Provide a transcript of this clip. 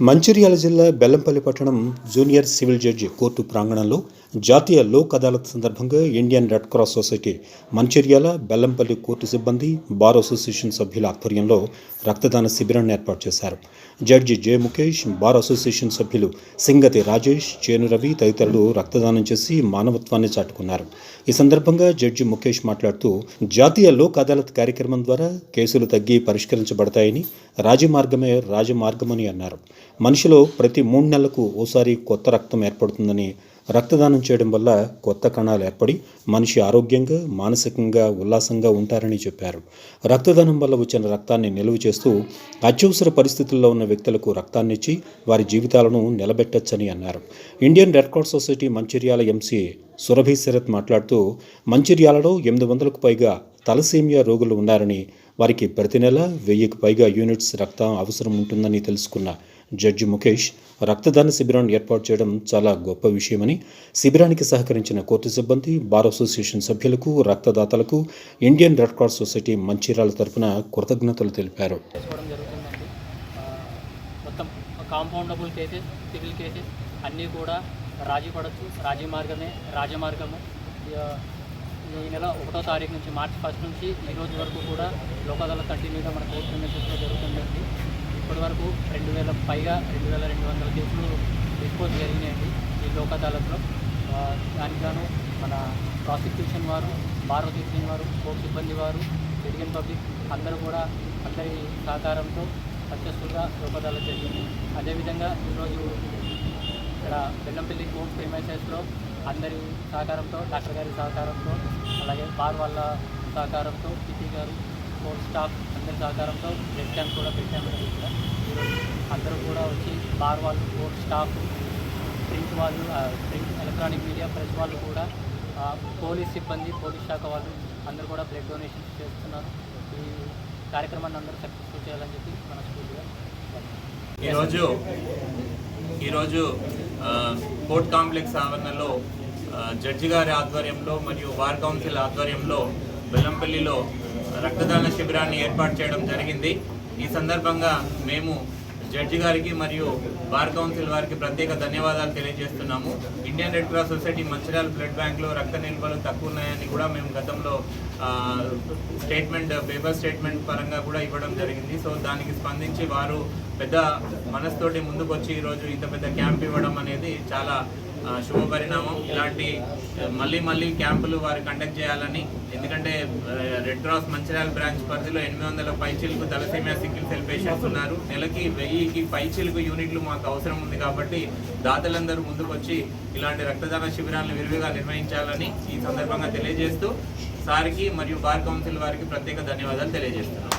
మంచిర్యాల జిల్లా బెల్లంపల్లి పట్టణం junior civil judge court ప్రాంగణంలో జాతీయ లోక్ అదాలత్ సందర్భంగా Indian Red Cross Society Mancherial Bellampalli court సిబ్బంది బార్ అసోసియేషన్ సభ్యుల ఆధ్వర్యంలో రక్తదాన శిబిరాన్ని ఏర్పాటు చేశారు. Judge J Mukesh bar association సభ్యులు సింగతి రాజేష్ చేను రవి తదితరులు రక్తదానం చేసి మానవత్వాన్ని చాటుకున్నారు. ఈ సందర్భంగా జడ్జి ముఖేష్ మాట్లాడుతూ జాతీయ లోక్ అదాలత్ కార్యక్రమం ద్వారా కేసులు తగ్గి పరిష్కరించబడతాయని రాజమార్గమే రాజమార్గమని అన్నారు. మనిషిలో ప్రతి మూడు నెలలకు ఓసారి కొత్త రక్తం ఏర్పడుతుందని రక్తదానం చేయడం వల్ల కొత్త కణాలు ఏర్పడి మనిషి ఆరోగ్యంగా మానసికంగా ఉల్లాసంగా ఉంటారని చెప్పారు. రక్తదానం వల్ల వచ్చిన రక్తాన్ని నిలువ చేస్తూ అత్యవసర పరిస్థితుల్లో ఉన్న వ్యక్తులకు రక్తాన్ని ఇచ్చి వారి జీవితాలను నిలబెట్టచ్చని అన్నారు. Indian Red Cross Society Mancherial MC Surabhi Sharath మాట్లాడుతూ మంచిర్యాలలో ఎనిమిది వందలకు పైగా తలసేమియా రోగులు ఉన్నారని వారికి ప్రతి నెల వెయ్యికి పైగా యూనిట్స్ రక్తం అవసరం ఉంటుందని తెలుసుకున్న జడ్జి ముఖేష్ రక్తదాన శిబిరాన్ని ఏర్పాటు చేయడం చాలా గొప్ప విషయమని శిబిరానికి సహకరించిన కోర్టు సిబ్బంది బార్ అసోసియేషన్ సభ్యులకు రక్తదాతలకు Indian Red Cross Society Mancherial తరపున కృతజ్ఞతలు తెలిపారు. చేసుకోవడం మొత్తం కాంపౌండబుల్ కేసెస్ సివిల్ కేసెస్ అన్నీ కూడా రాజీ పడవచ్చు రాజీ మార్గమే రాజీ మార్గము. ఈ నెల ఒకటో తారీఖు నుంచి మార్చి ఫస్ట్ నుంచి ఈ రోజు వరకు కూడా లోక్ అదాలత్ కంటిన్యూగా మన కోర్టు ప్రిమిసెస్లో జరుగుతుందండి. ఇప్పటి వరకు రెండు వేల పైగా రెండు వేల రెండు వందల కేసులు డిస్పోజ్ జరిగినాయండి ఈ లోక్ అదాలత్లో. దానికి గాను మన ప్రాసిక్యూషన్ వారు బార్ సింగ్ వారు కోర్టు సిబ్బంది వారు సిటిజన్ పబ్లిక్ అందరూ కూడా అందరి సహకారంతో సక్సెస్ఫుల్గా లోక్ అదాలత్ జరిగింది. అదేవిధంగా ఈరోజు ఇక్కడ బెల్లంపల్లి కోర్ట్ ప్రిమైసెస్లో అందరి సహకారంతో డాక్టర్ గారి సహకారంతో అలాగే బార్ వాళ్ళ సహకారంతో పిటి గారు స్పోర్ట్స్ స్టాఫ్ అందరి సహకారంతో బ్లడ్ క్యాంప్ కూడా పెట్టాము ఇక్కడ. అందరూ కూడా వచ్చి బార్ వాళ్ళు స్పోర్ట్స్ స్టాఫ్ ప్రింట్ వాళ్ళు ప్రింట్ ఎలక్ట్రానిక్ మీడియా ప్రెస్ వాళ్ళు కూడా పోలీస్ సిబ్బంది పోలీస్ శాఖ వాళ్ళు అందరూ కూడా బ్లడ్ డొనేషన్స్ చేస్తున్నారు. ఈ కార్యక్రమాన్ని అందరూ సక్సెస్ఫుల్ చేయాలని చెప్పి మన స్కూల్గా ఈరోజు ఈరోజు కోర్ట్ కాంప్లెక్స్ ఆవరణలో జడ్జి గారి ఆధ్వర్యంలో మరియు బార్ కౌన్సిల్ ఆధ్వర్యంలో బెల్లంపల్లిలో రక్తదాన శిబిరాన్ని ఏర్పాటు చేయడం జరిగింది. ఈ సందర్భంగా మేము జడ్జి గారికి మరియు బార్ కౌన్సిల్ వారికి ప్రత్యేక ధన్యవాదాలు తెలియజేస్తున్నాము. Indian Red Cross Society Mancherial blood బ్యాంక్లో రక్త నిల్వలు తక్కువ ఉన్నాయని కూడా మేము గతంలో స్టేట్మెంట్ పేపర్ స్టేట్మెంట్ పరంగా కూడా ఇవ్వడం జరిగింది. సో దానికి స్పందించి వారు పెద్ద మనస్తోటి ముందుకొచ్చి ఈరోజు ఇంత పెద్ద క్యాంప్ ఇవ్వడం అనేది చాలా శుభ పరిణామం ఇలాంటి మళ్ళీ మళ్ళీ క్యాంపులు వారు కండక్ట్ చేయాలని. ఎందుకంటే రెడ్ క్రాస్ మంచిర్యాల బ్రాంచ్ పరిధిలో ఎనిమిది వందల పైచీలకు తలసీమియా సిక్కిల్ సెల్ పేషెంట్స్ ఉన్నారు. నెలకి వెయ్యికి పైచీలకు యూనిట్లు మాకు అవసరం ఉంది కాబట్టి దాతలందరూ ముందుకొచ్చి ఇలాంటి రక్తదాన శిబిరాలను విరివిగా నిర్వహించాలని ఈ సందర్భంగా తెలియజేస్తూ సార్కి మరియు బార్ కౌన్సిల్ వారికి ప్రత్యేక ధన్యవాదాలు తెలియజేస్తున్నాం.